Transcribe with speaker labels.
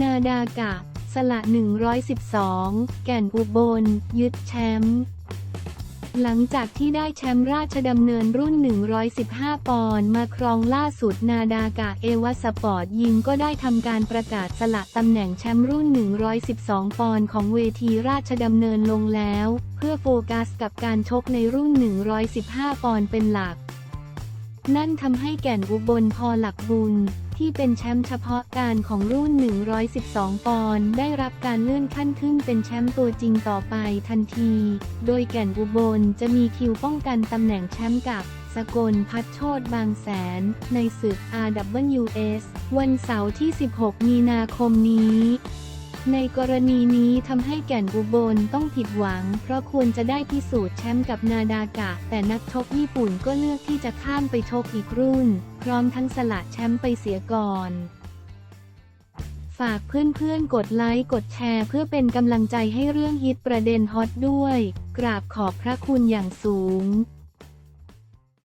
Speaker 1: นาดากะ สละ 112 แก่นอุบล ยึดแชมป์หลังจากที่ได้แชมป์ราชดำเนินรุ่น 115 ปอนด์มาครองล่าสุดนาดากะเอวสปอร์ตยิงก็ได้ทำการประกาศสละตำแหน่งแชมป์รุ่น 112 ปอนด์ของเวทีราชดำเนินลงแล้ว เพื่อโฟกัสกับการชกในรุ่น 115 ปอนด์เป็นหลัก นั่นทำให้แก่นอุบลพอหลักบุญ ที่เป็นแชมป์เฉพาะการของรุ่น 112 ปอนด์ได้รับการเลื่อนขั้นขึ้นเป็นแชมป์ตัวจริงต่อไปทันที โดยแก่นอุบลจะมีคิวป้องกันตำแหน่งแชมป์กับสกลพัดโชตบางแสน ในศึก RWS วันเสาร์ที่ 16 มีนาคมนี้ ในกรณีนี้ทำให้แก่นอุบลต้องผิดหวัง เพราะควรจะได้พิสูจน์แชมป์กับนาดากะ แต่นักชกญี่ปุ่นก็เลือกที่จะข้ามไปชกอีกรุ่น พร้อมทั้งสละแชมป์ไปเสียก่อน ฝากเพื่อนๆ กดไลค์กดแชร์เพื่อเป็นกำลังใจให้เรื่องฮิตประเด็นฮอตด้วย กราบขอบพระคุณอย่างสูง